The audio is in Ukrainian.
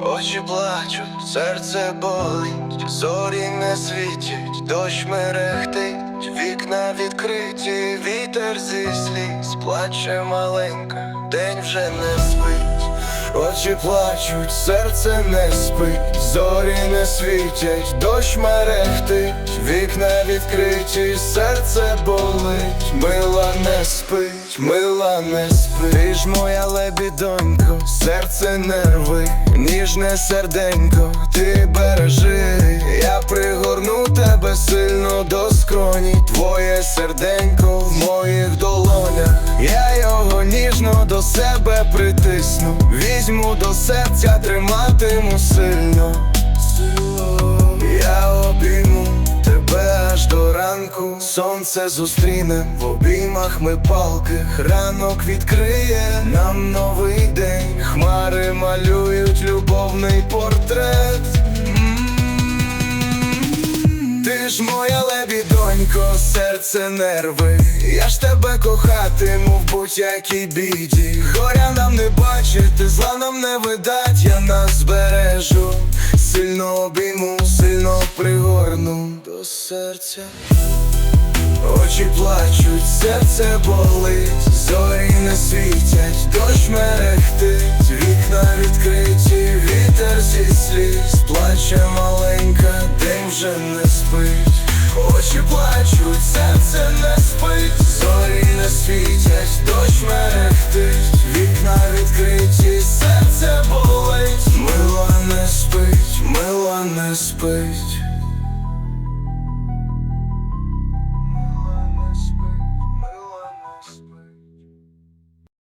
Очі плачуть, серце болить, зорі не світять, дощ мерехтить, вікна відкриті, вітер зі сліз, плаче маленька, день вже не спить. Очі плачуть, серце не спить, зорі не світять, дощ мерехтить, вікна відкриті, серце болить, мила не спить, мила не спить, ти ж моя лебідонько, серце нерви, ніжне серденько, ти бережи, я пригорну тебе сильно до скроні, твоє серденько в притисну, візьму до серця, триматиму сильно. Я обійму тебе аж до ранку. Сонце зустріне в обіймах ми палки. Ранок відкриє нам новий день. Хмари малюють любовний портрет. Ж моя лебідонько, серце нерви. Я ж тебе кохатиму в будь-якій біді. Горя нам не бачити, зла нам не видать, я нас збережу. Сильно обійму, сильно пригорну до серця. Очі плачуть, серце болить, зорі не світять, дощ спить, очі плачуть, серце не спить, зорі не світять, дощ мерехтить, вікна відкриті, серце болить, мило не спить, мило не спить.